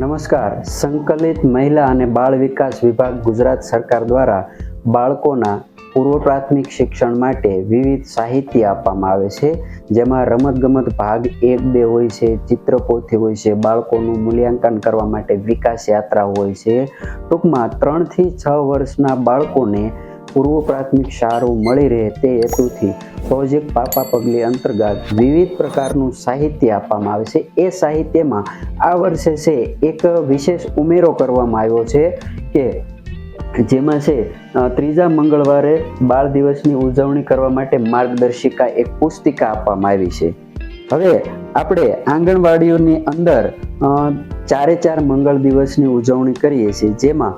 નમસ્કાર. સંકલિત મહિલા અને બાળ વિકાસ વિભાગ ગુજરાત સરકાર દ્વારા બાળકોના પૂર્વ પ્રાથમિક શિક્ષણ માટે વિવિધ સાહિત્ય આપવામાં આવે છે. જેમાં રમતગમત ભાગ એક બે હોય છે ચિત્રપોથી હોય છે, બાળકોનું મૂલ્યાંકન કરવા માટે વિકાસ યાત્રા હોય છે. ટૂંકમાં ત્રણથી છ વર્ષના બાળકોને પૂર્વ પ્રાથમિક સારું મળી રહે તે હેતુથી પ્રોજેક્ટ પાપા પગલી અંતર્ગત વિવિધ પ્રકારનું સાહિત્ય આપવામાં આવે છે. એ સાહિત્યમાં આ વર્ષે છે એક વિશેષ ઉમેરો કરવામાં આવ્યો છે કે જેમાં છે ત્રીજા મંગળવારે બાળ દિવસની ઉજવણી કરવા માટે માર્ગદર્શિકા એક પુસ્તિકા આપવામાં આવી છે. હવે આપણે આંગણવાડીઓની અંદર ચારે ચાર મંગળ દિવસની ઉજવણી કરીએ છીએ જેમાં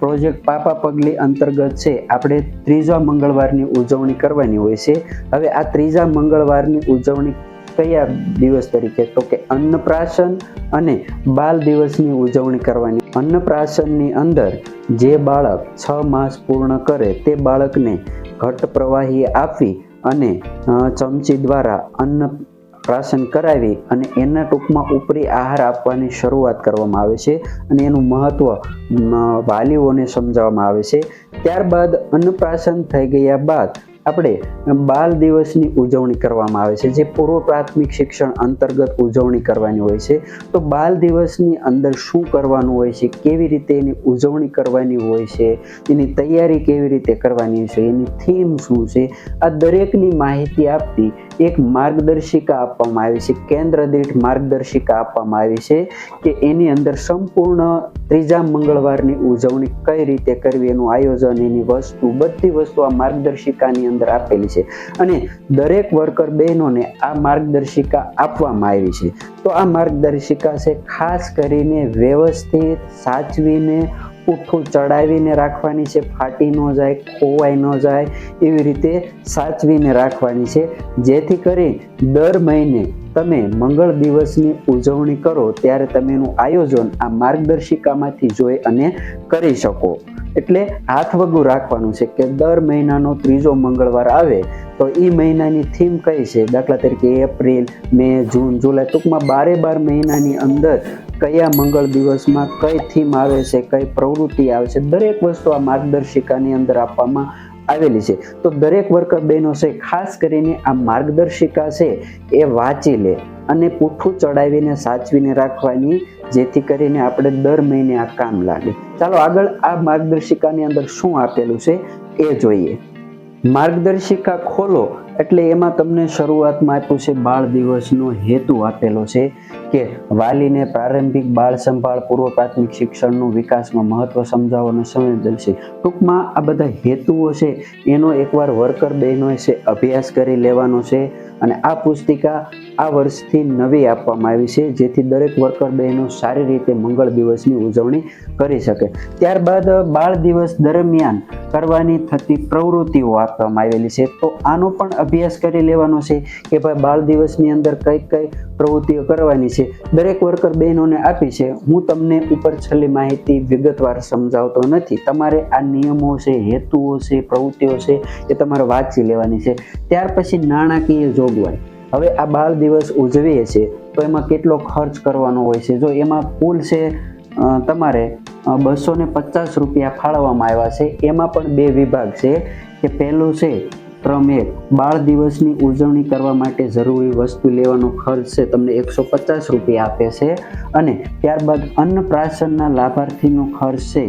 પ્રોજેક્ટ પાપા પગલી અંતર્ગત છે. આપણે ત્રીજા મંગળવારની ઉજવણી કરવાની હોય છે. હવે આ ત્રીજા મંગળવારની ઉજવણી કયા દિવસ તરીકે? તો કે અન્નપ્રાશન અને બાલ દિવસની ઉજવણી કરવાની. અન્નપ્રાશનની અંદર જે બાળક છ માસ પૂર્ણ કરે તે બાળકને ઘટ પ્રવાહી આપી અને ચમચી દ્વારા અન્ન પ્રાશન કરાવી અને એના ટૂંકમાં ઉપરી આહાર આપવાની શરૂઆત કરવામાં આવે છે અને એનું મહત્ત્વ વાલીઓને સમજાવવામાં આવે છે. ત્યારબાદ અન્નપ્રાસન થઈ ગયા બાદ આપણે બાલ દિવસની ઉજવણી કરવામાં આવે છે, જે પૂર્વ પ્રાથમિક શિક્ષણ અંતર્ગત ઉજવણી કરવાની હોય છે. તો બાલ દિવસની અંદર શું કરવાનું હોય છે, કેવી રીતે એની ઉજવણી કરવાની હોય છે, એની તૈયારી કેવી રીતે કરવાની છે, એની થીમ શું છે, આ દરેકની માહિતી આપતી એક માર્ગદર્શિકા આપવામાં આવી છે, કેન્દ્ર દીઠ માર્ગદર્શિકા આપવામાં આવી છે કે એની અંદર સંપૂર્ણ ત્રીજા મંગળવારની ઉજવણી કઈ રીતે કરવી, એનું આયોજન, એની વસ્તુ, બધી વસ્તુ આ માર્ગદર્શિકાની અંદર આપેલી છે. અને દરેક વર્કર બહેનોને આ માર્ગદર્શિકા આપવામાં આવી છે. તો આ માર્ગદર્શિકા છે ખાસ કરીને વ્યવસ્થિત, સાચવીને, ઉઠું ચડાવીને રાખવાની છે, ફાટી ન જાય, ખોવાઈ ન જાય એવી રીતે સાચવીને રાખવાની છે. જેથી કરી દર મહિને તમે મંગળ દિવસની ઉજવણી કરો ત્યારે તમે આયોજન આ માર્ગદર્શિકામાંથી જોઈ અને કરી શકો. એટલે હાથ વગું રાખવાનું છે કે દર મહિનાનો ત્રીજો મંગળવાર આવે તો એ મહિનાની થીમ કઈ છે? દાખલા તરીકે એપ્રિલ, મે, જૂન, જુલાઈ ટૂંકમાં બારે બાર મહિનાની અંદર કયા મંગળ દિવસમાં કઈ થીમ આવે છે, કઈ પ્રવૃત્તિ આવે છે? દરેક વસ્તુ આ માર્ગદર્શિકાની અંદર આપવામાં આવેલી છે. તો દરેક વર્કર બહેનો છે, ખાસ કરીને આ માર્ગદર્શિકા છે એ વાંચી લે અને પૂઠું ચડાવીને સાચવીને રાખવાની, જેથી કરીને આપણે દર મહિને આ કામ લાગે. ચાલો આગળ આ માર્ગદર્શિકાની અંદર શું આપેલું છે એ જોઈએ. માર્ગદર્શિકા ખોલો એટલે એમાં તમને શરૂઆતમાં આપ્યું છે, બાળ દિવસનો હેતુ આપેલો છે. કે વાલીને પ્રારંભિક બાળ સંભાળ પૂર્વ પ્રાથમિક શિક્ષણનું વિકાસમાં મહત્વ સમજાવવાનો સંવેદનશીલ. ટૂંકમાં આ બધા હેતુઓ છે, એનો એકવાર વર્કર બહેનોએ છે, અભ્યાસ કરી લેવાનો છે અને આ પુસ્તિકા આ વર્ષથી નવી આપવામાં આવી છે, જેથી દરેક વર્કર બહેનો સારી રીતે મંગળ દિવસની ઉજવણી કરી શકે. ત્યારબાદ બાળ દિવસ દરમિયાન કરવાની થતી પ્રવૃત્તિઓ આપવામાં આવેલી છે. તો આનો પણ અભ્યાસ કરી લેવાનો છે કે ભાઈ બાળ દિવસની અંદર કઈ કઈ પ્રવૃત્તિઓ કરવાની છે. દરેક વર્કર બહેનોને આપી છે. હું તમને ઉપર છેલ્લી માહિતી વિગતવાર સમજાવતો નથી. તમારે આ નિયમો છે, હેતુઓ છે, પ્રવૃત્તિઓ છે એ તમારે વાંચી લેવાની છે. ત્યાર પછી નાણાકીય જોગવાઈ હવે આ બાળ દિવસ ઉજવીએ છીએ, તો એમાં કેટલો ખર્ચ કરવાનો હોય છે? જો એમાં કુલ છે તમારે બસો ને પચાસ રૂપિયા ફાળવવામાં આવ્યા છે. એમાં પણ બે વિભાગ છે કે પહેલું છે એક બાળ દિવસની ઉજવણી કરવા માટે જરૂરી વસ્તુ લેવાનો ખર્ચ છે તમને એકસો પચાસ રૂપિયા આપે છે અને ત્યારબાદ અન્નપ્રાશનના લાભાર્થીનો ખર્ચ છે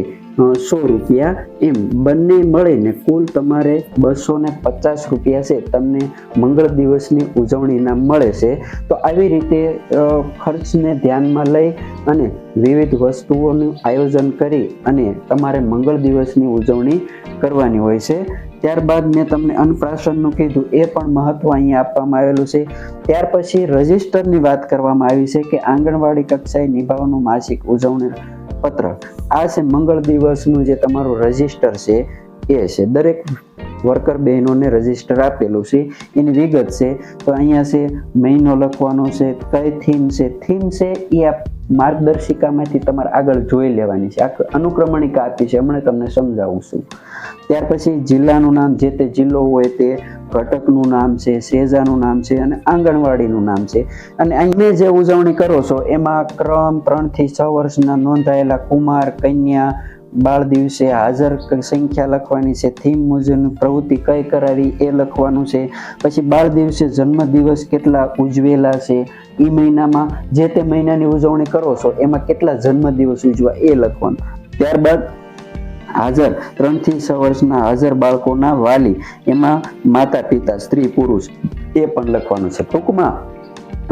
સો રૂપિયા. એમ બંને મળીને કુલ તમારે બસો ને પચાસ રૂપિયા છે તમને મંગળ દિવસની ઉજવણીના મળે છે. તો આવી રીતે ખર્ચને ધ્યાનમાં લઈ અને વિવિધ વસ્તુઓનું આયોજન કરી અને તમારે મંગળ દિવસની ઉજવણી કરવાની હોય છે. ત્યારબાદ મેં તમને અન્નપ્રાશનનું કીધું, એ પણ મહત્વ અહીંયા આપવામાં આવેલું છે. ત્યાર પછી રજિસ્ટરની વાત કરવામાં આવી છે કે આંગણવાડી કક્ષાએ નિભાવવાનું માસિક ઉજવણી પત્ર. આ છે મંગળ દિવસનું જે તમારું રજિસ્ટર છે, એ છે. દરેક વર્કર બહેનોને રજિસ્ટર આપેલું છે. એની વિગત છે, તો અહીંયા છે, મહિનો લખવાનો છે, કઈ થીમ છે થીમ છે, એ આ માર્ગદર્શિકામાંથી તમારે આગળ જોઈ લેવાની છે. આ અનુક્રમણિકા આપી છે. હમણાં તમને સમજાવું છું. ત્યાર પછી જિલ્લાનું નામ, જે તે જિલ્લો હોય તે ઘટકનું નામ છે, સેજાનું નામ છે અને આંગણવાડીનું નામ છે. અને અહીંયા જે ઉજવણી કરો છો, એમાં ક્રમ ત્રણથી છ વર્ષના નોંધાયેલા કુમાર, કન્યા બાળ દિવસે હાજર સંખ્યા લખવાની છે થીમ મુજબની પ્રવૃત્તિ કઈ કરાવી એ લખવાનું છે. પછી બાળ દિવસે જન્મદિવસ કેટલા ઉજવેલા છે એ મહિનામાં જે તે મહિનાની ઉજવણી કરો છો, એમાં કેટલા જન્મદિવસ ઉજવા એ લખવાનું. ત્યારબાદ હાજર ત્રણથી છ વર્ષના હાજર બાળકોના વાલી, એમાં માતા પિતા સ્ત્રી, પુરુષ, એ પણ લખવાનું છે. ટૂંકમાં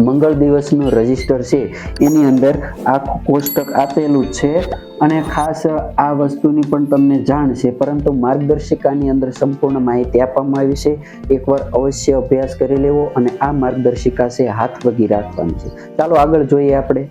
મંગળ દિવસનું રજિસ્ટર છે. એની અંદર આખું કોષ્ટક આપેલું છે અને ખાસ આ વસ્તુની પણ તમને જાણ છે. પરંતુ માર્ગદર્શિકાની અંદર સંપૂર્ણ માહિતી આપવામાં આવી છે. એકવાર અવશ્ય અભ્યાસ કરી લેવો અને આ માર્ગદર્શિકા છે, હાથ વગી રાખવાની છે. ચાલો આગળ જોઈએ આપણે.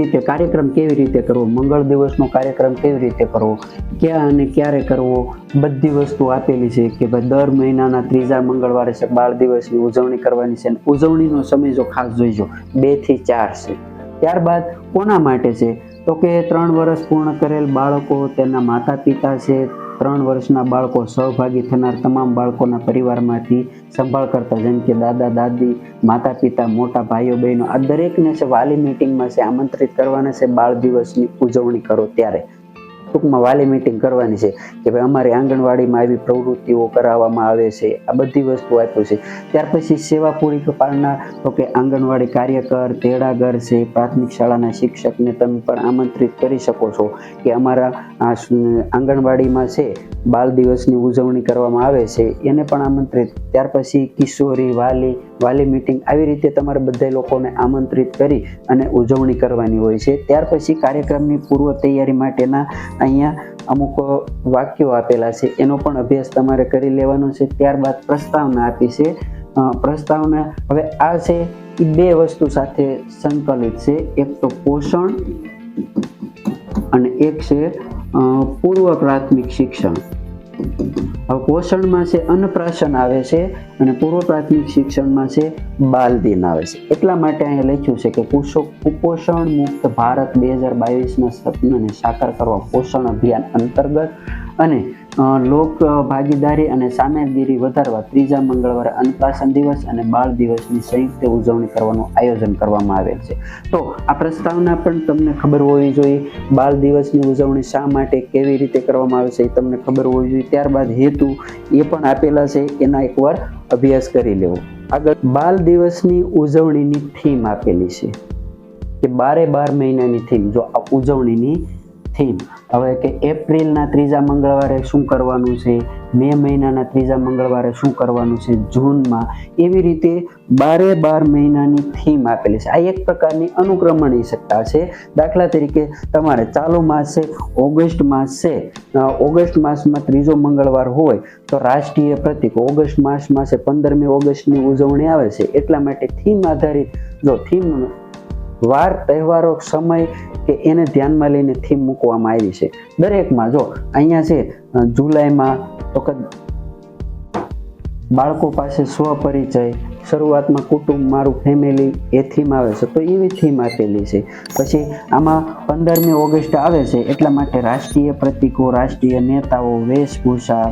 રીતે કાર્યક્રમ કેવી રીતે કરવો? મંગળ દિવસનો કાર્યક્રમ કેવી રીતે કરવો? ક્યાં અને ક્યારે કરવો? બધી વસ્તુ આપેલી છે કે ભાઈ દર મહિનાના ત્રીજા મંગળવારે છે, બાળ દિવસની ઉજવણી કરવાની છે અને ઉજવણીનો સમય જો ખાસ જોઈજો, બેથી ચાર છે. ત્યારબાદ કોના માટે છે? તો કે ત્રણ વર્ષ પૂર્ણ કરેલ બાળકો, તેના માતા પિતા છે ત્રણ વર્ષના બાળકો સહભાગી થનાર તમામ બાળકોના પરિવારમાંથી સંભાળ કરતા, જેમ કે દાદા, દાદી, માતા પિતા, મોટા ભાઈઓ, બહેનો, આ દરેકને છે વાલી મિટિંગમાં છે આમંત્રિત કરવાના છે બાળ દિવસની ઉજવણી કરો ત્યારે. ટૂંકમાં વાલી મિટિંગ કરવાની છે કે ભાઈ અમારી આંગણવાડીમાં આવી પ્રવૃત્તિઓ કરાવવામાં આવે છે, આ બધી વસ્તુ આપ્યું છે. ત્યાર પછી સેવા પૂરી પાડનાર, તો કે આંગણવાડી કાર્યકર, તેડાગર છે, પ્રાથમિક શાળાના શિક્ષકને તમે પણ આમંત્રિત કરી શકો છો કે અમારા આંગણવાડીમાં છે બાળ દિવસની ઉજવણી કરવામાં આવે છે, એને પણ આમંત્રિત. ત્યાર પછી કિશોરી, વાલી વાલી મિટિંગ આવી રીતે તમારે બધા લોકોને આમંત્રિત કરી અને ઉજવણી કરવાની હોય છે. ત્યાર પછી કાર્યક્રમની પૂર્વ તૈયારી માટેના અહીંયા અમુક વાક્યો આપેલા છે. એનો પણ અભ્યાસ તમારે કરી લેવાનો છે. ત્યારબાદ પ્રસ્તાવના આપી છે. પ્રસ્તાવના હવે આ છે એ બે વસ્તુ સાથે સંકલિત છે. એક તો પોષણ અને એક છે પૂર્વ પ્રાથમિક શિક્ષણ. હવે પોષણમાં છે અન્નપ્રાશન આવે છે અને પૂર્વ પ્રાથમિક શિક્ષણમાં છે બાલ દિન આવે છે. એટલા માટે અહીંયા લખ્યું છે કે કુપોષણ મુક્ત ભારત બે હજાર બાવીસના સપનાને સાકાર કરવા પોષણ અભિયાન અંતર્ગત અને લોક ભાગીદારી અને સામેલગીરી વધારવા ત્રીજા મંગળવારે અન્નપ્રાશન દિવસ અને બાળ દિવસની સંયુક્ત ઉજવણી કરવાનું આયોજન કરવામાં આવેલ છે. તો આ પ્રસ્તાવના પણ તમને ખબર હોવી જોઈએ, બાળ દિવસની ઉજવણી શા માટે કેવી રીતે કરવામાં આવે છે એ તમને ખબર હોવી જોઈએ. ત્યારબાદ હેતુ એ પણ આપેલા છે, એના એકવાર અભ્યાસ કરી લેવો. આગળ, બાળ દિવસની ઉજવણીની થીમ આપેલી છે કે બારે બાર મહિનાની થીમ જો આ ઉજવણીની થીમ હવે કે એપ્રિલના ત્રીજા મંગળવારે શું કરવાનું છે? મે મહિનાના ત્રીજા મંગળવારે શું કરવાનું છે? જૂનમાં એવી રીતે બારે બાર મહિનાની થીમ આપેલી છે. આ એક પ્રકારની અનુક્રમણી સત્તા છે. દાખલા તરીકે તમારે ચાલુ માસ છે, ઓગસ્ટ માસ છે. ઓગસ્ટ માસમાં ત્રીજો મંગળવાર હોય તો રાષ્ટ્રીય પ્રતિક. ઓગસ્ટ માસમાં છે, પંદરમી ઓગસ્ટની ઉજવણી આવે છે. એટલા માટે થીમ આધારિત જો થીમ વાર, તહેવારો, સમય કે એને ધ્યાનમાં લઈને થીમ મૂકવામાં આવી છે. દરેકમાં જો અહીંયા છે જુલાઈમાં તો બાળકો પાસે સ્વપરિચય, શરૂઆતમાં કુટુંબ, મારું ફેમિલી એ થીમ આવે છે, તો એવી થીમ આપેલી છે. પછી આમાં પંદરમી ઓગસ્ટ આવે છે, એટલા માટે રાષ્ટ્રીય પ્રતિકો, રાષ્ટ્રીય નેતાઓ, વેશભૂષા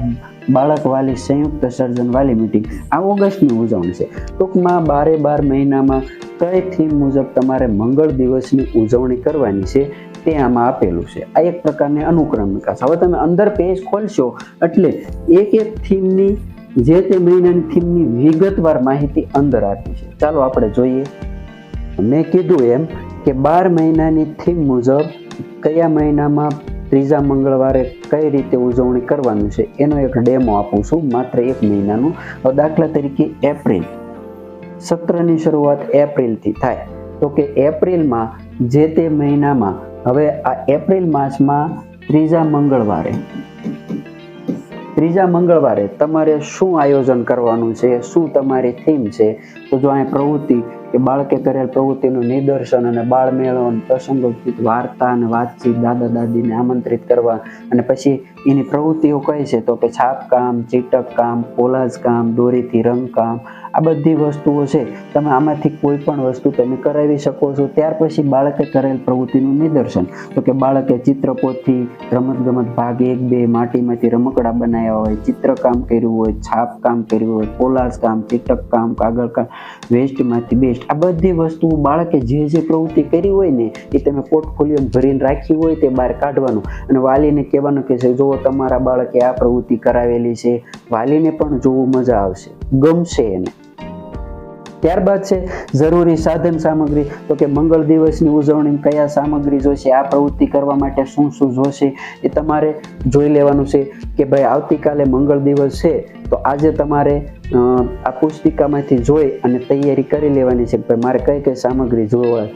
બાળક વાલી, સંયુક્ત સર્જન વાલી મિટિંગ આ ઓગસ્ટની ઉજવણી છે. ટૂંકમાં બારે બાર મહિનામાં કઈ થીમ મુજબ તમારે મંગળ દિવસની ઉજવણી કરવાની છે તે આમાં આપેલું છે. આ એક પ્રકારની અનુક્રમિકા છે હવે તમે અંદર પેજ ખોલશો એટલે એક એક થીમની જે તે મહિનાની થીમની વિગતવાર માહિતી અંદર આપી છે. ચાલો આપણે જોઈએ. મેં કીધું એમ કે બાર મહિનાની થીમ મુજબ કયા મહિનામાં ત્રીજા મંગળવારે કઈ રીતે ઉજવણી કરવાનું છે એનો એક ડેમો આપું છું માત્ર એક મહિનાનું. દાખલા તરીકે એપ્રિલ. સત્રની શરૂઆત એપ્રિલથી થાય. તો કે એપ્રિલમાં જે તે મહિનામાં, હવે આ એપ્રિલ માસમાં ત્રીજા મંગળવારે. ત્રીજા મંગળવારે તમારે શું આયોજન કરવાનું છે? શું તમારી થીમ છે? તો જો અહીંયા પ્રવૃત્તિ કે બાળકે કરેલ પ્રવૃત્તિનું નિદર્શન અને બાળ મેળો અને પ્રસંગોચિત વાર્તા અને વાતચીત દાદા દાદીને આમંત્રિત કરવા અને પછી એની પ્રવૃત્તિઓ કઈ છે તો કે છાપકામ ચીટક કામ કોલાજ કામ દોરીથી રંગકામ આ બધી વસ્તુઓ છે, તમે આમાંથી કોઈ પણ વસ્તુ તમે કરાવી શકો છો. ત્યાર પછી બાળકે કરેલ પ્રવૃત્તિનું નિદર્શન. તો કે બાળકે ચિત્રપોથી રમતગમત ભાગ એક, બે માટીમાંથી રમકડા બનાવ્યા હોય, ચિત્રકામ કર્યું હોય, છાપ કામ કર્યું હોય, કોલાસ કામ, ચીટક કામ, કાગળ કામ, વેસ્ટમાંથી બેસ્ટ, આ બધી વસ્તુઓ બાળકે જે જે પ્રવૃત્તિ કરી હોય ને, એ તમે પોર્ટફોલિયો ભરીને રાખી હોય તે બહાર કાઢવાનું. અને વાલીને કહેવાનું કે છે જો તમારા બાળકે આ પ્રવૃત્તિ કરાવેલી છે, વાલીને પણ જોવું મજા આવશે. ગમશે એને. ત્યારબાદ છે, જરૂરી સાધન સામગ્રી. તો કે મંગળ દિવસની ઉજવણી કયા સામગ્રી જોઈશે આ પ્રવૃત્તિ કરવા માટે શું શું જોશે, એ તમારે જોઈ લેવાનું છે કે ભાઈ આવતીકાલે મંગળ દિવસ છે, તો આજે તમારે આ પુસ્તિકામાંથી જોઈ અને તૈયારી કરી લેવાની છે ભાઈ મારે કઈ કઈ સામગ્રી જોવા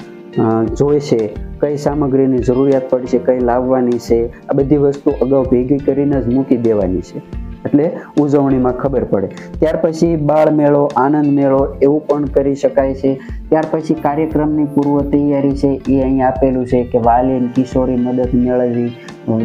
જોઈશે કઈ સામગ્રીની જરૂરિયાત પડશે કઈ લાવવાની છે, આ બધી વસ્તુ અગાઉ ભેગી કરીને જ મૂકી દેવાની છે. એટલે ઉજવણીમાં ખબર પડે. ત્યાર પછી બાળ મેળો, આનંદ મેળો એવું પણ કરી શકાય છે. ત્યાર પછી કાર્યક્રમની પૂર્વ તૈયારી છે એ અહીં આપેલું છે કે વાલી કિશોરી મદદ મેળવવી,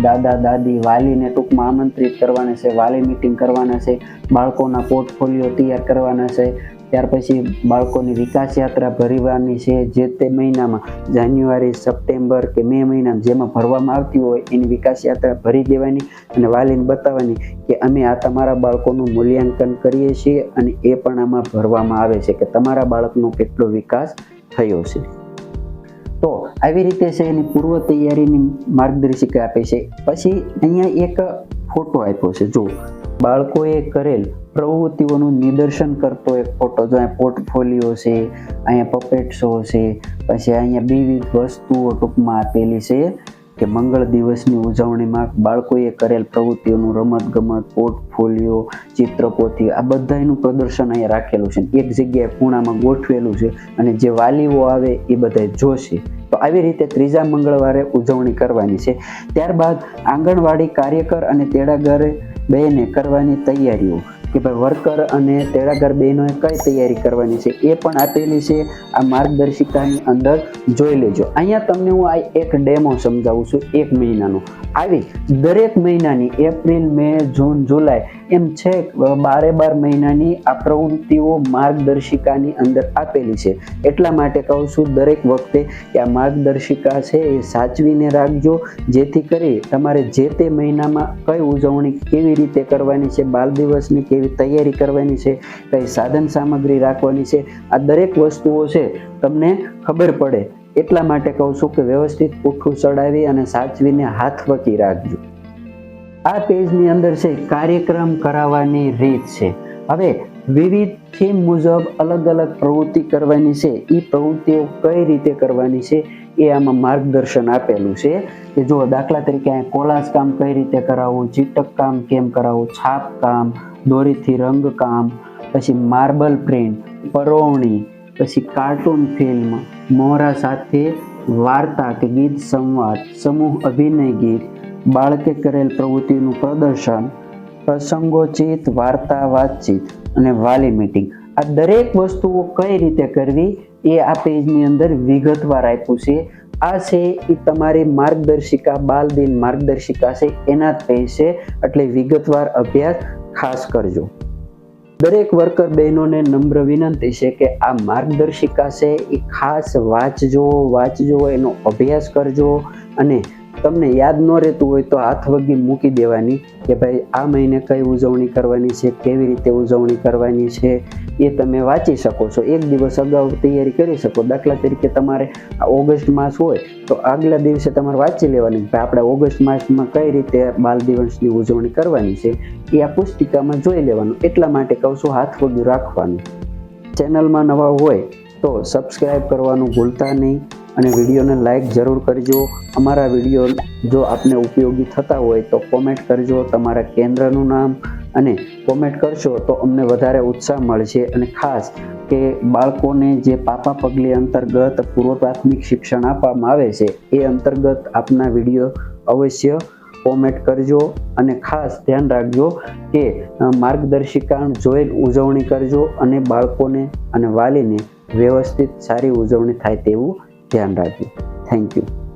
દાદા, દાદી વાલીને ટૂંકમાં આમંત્રિત કરવાના છે, વાલી મિટિંગ કરવાના છે, બાળકોના પોર્ટફોલિયો તૈયાર કરવાના છે ત્યાર પછી બાળકોની વિકાસ યાત્રા ભરવાની છે. જે તે મહિનામાં જાન્યુઆરી, સપ્ટેમ્બર કે મે મહિનામાં જેમાં ભરવામાં આવતી હોય એની વિકાસ યાત્રા ભરી દેવાની અને વાલીને બતાવવાની કે અમે આ તમારા બાળકોનું મૂલ્યાંકન કરીએ છીએ અને એ પણ આમાં ભરવામાં આવે છે કે તમારા બાળકનો કેટલો વિકાસ થયો છે. તો આવી રીતે છે એની પૂર્વ તૈયારીની માર્ગદર્શિકા આપે છે. પછી અહીંયા એક ફોટો આપ્યો છે. જો બાળકોએ કરેલ પ્રવૃત્તિઓનું નિદર્શન કરતો એક ફોટો, જો અહીંયા પોર્ટફોલિયો છે, અહીંયા પપેટ શો છે, પછી અહીંયા વિવિધ વસ્તુઓ ટૂંકમાં આપેલી છે કે મંગળ દિવસની ઉજવણીમાં બાળકોએ કરેલ પ્રવૃત્તિઓનું રમત ગમત પોર્ટફોલિયો, ચિત્રપોથી, આ બધાનું પ્રદર્શન અહીંયા રાખેલું છે. એક જગ્યાએ ખૂણામાં ગોઠવેલું છે અને જે વાલીઓ આવે એ બધા જોશે. તો આવી રીતે ત્રીજા મંગળવારે ઉજવણી કરવાની છે. ત્યારબાદ આંગણવાડી કાર્યકર અને તેડાગર બેને કરવાની તૈયારીઓ કે ભાઈ વર્કર અને તેડાગર બહેનોએ કઈ તૈયારી કરવાની છે એ પણ આપેલી છે. આ માર્ગદર્શિકાની અંદર જોઈ લેજો. અહીંયા તમને હું આ એક ડેમો સમજાવું છું એક મહિનાનો. આવી દરેક મહિનાની એપ્રિલ, મે, જૂન, જુલાઈ એમ છે બારે બાર મહિનાની આ પ્રવૃત્તિઓ માર્ગદર્શિકાની અંદર આપેલી છે. એટલા માટે કહું છું, દરેક વખતે કે આ માર્ગદર્શિકા છે એ સાચવીને રાખજો, જેથી કરી તમારે જે તે મહિનામાં કઈ ઉજવણી કેવી રીતે કરવાની છે બાલ દિવસની કેવી તૈયારી કરવાની છે, કઈ સાધન સામગ્રી રાખવાની છે, આ દરેક વસ્તુઓ છે તમને ખબર પડે. એટલા માટે કહું છું કે વ્યવસ્થિત પૂઠું ચડાવી અને સાચવીને હાથ વકી રાખજો. આ પેજની અંદર છે, કાર્યક્રમ કરાવવાની રીત છે. હવે વિવિધ થીમ મુજબ અલગ અલગ પ્રવૃત્તિ કરવાની છે એ પ્રવૃત્તિઓ કઈ રીતે કરવાની છે, એ આમાં માર્ગદર્શન આપેલું છે. કે જો દાખલા તરીકે અહીંયા કોલાસ કામ કઈ રીતે કરાવવું, ચીટક કામ કેમ કરાવવું, છાપ કામ, દોરીથી રંગ કામ, પછી માર્બલ પ્રિન્ટ, પરોવણી, પછી કાર્ટૂન ફિલ્મ, મોહરા સાથે વાર્તા કે ગીત સંવાદ, સમૂહ અભિનય ગીત બાળકે કરેલ પ્રવૃત્તિનું પ્રદર્શન, પ્રસંગોચિત, વાર્તા વાતચીત અને વાલી મીટિંગ આ દરેક વસ્તુઓ કઈ રીતે કરવી એ આ પેજની અંદર વિગતવાર આપ્યું છે. આ છે એ તમારી માર્ગદર્શિકા, બાલદિન માર્ગદર્શિકા છે. એના જ પેજ છે. એટલે વિગતવાર અભ્યાસ ખાસ કરજો. દરેક વર્કર બહેનોને નમ્ર વિનંતી છે કે આ માર્ગદર્શિકા છે એ ખાસ વાંચજો વાંચજો, એનો અભ્યાસ કરજો અને તમને યાદ ન રહેતું હોય તો હાથ વગી મૂકી દેવાની કે ભાઈ આ મહિને કઈ ઉજવણી કરવાની છે, કેવી રીતે ઉજવણી કરવાની છે, એ તમે વાંચી શકો છો. એક દિવસ અગાઉ તૈયારી કરી શકો. દાખલા તરીકે તમારે આ ઓગસ્ટ માસ હોય તો આગલા દિવસે તમારે વાંચી લેવાની કે આપણે ઓગસ્ટ માસમાં કઈ રીતે બાલ દિવસની ઉજવણી કરવાની છે, એ આ પુસ્તિકામાં જોઈ લેવાનું. એટલા માટે કહું છું, હાથ વગી રાખવાનું. ચેનલમાં નવા હોય તો સબસ્ક્રાઈબ કરવાનું ભૂલતા નહીં. અને વિડીયોને લાઇક જરૂર કરજો. અમારા વીડિયો જો આપને ઉપયોગી થતા હોય તો કોમેન્ટ કરજો તમારા કેન્દ્રનું નામ અને કોમેન્ટ કરશો તો અમને વધારે ઉત્સાહ મળશે. અને ખાસ કે બાળકોને જે પાપા પગલી અંતર્ગત પૂર્વ પ્રાથમિક શિક્ષણ આપવામાં આવે છે, એ અંતર્ગત આપના વીડિયો અવશ્ય કોમેન્ટ કરજો. અને ખાસ ધ્યાન રાખજો કે માર્ગદર્શિકા જોઈ ઉજવણી કરજો અને બાળકોને અને વાલીને વ્યવસ્થિત સારી ઉજવણી થાય તેવું ધ્યાન રાખજો થેન્ક યુ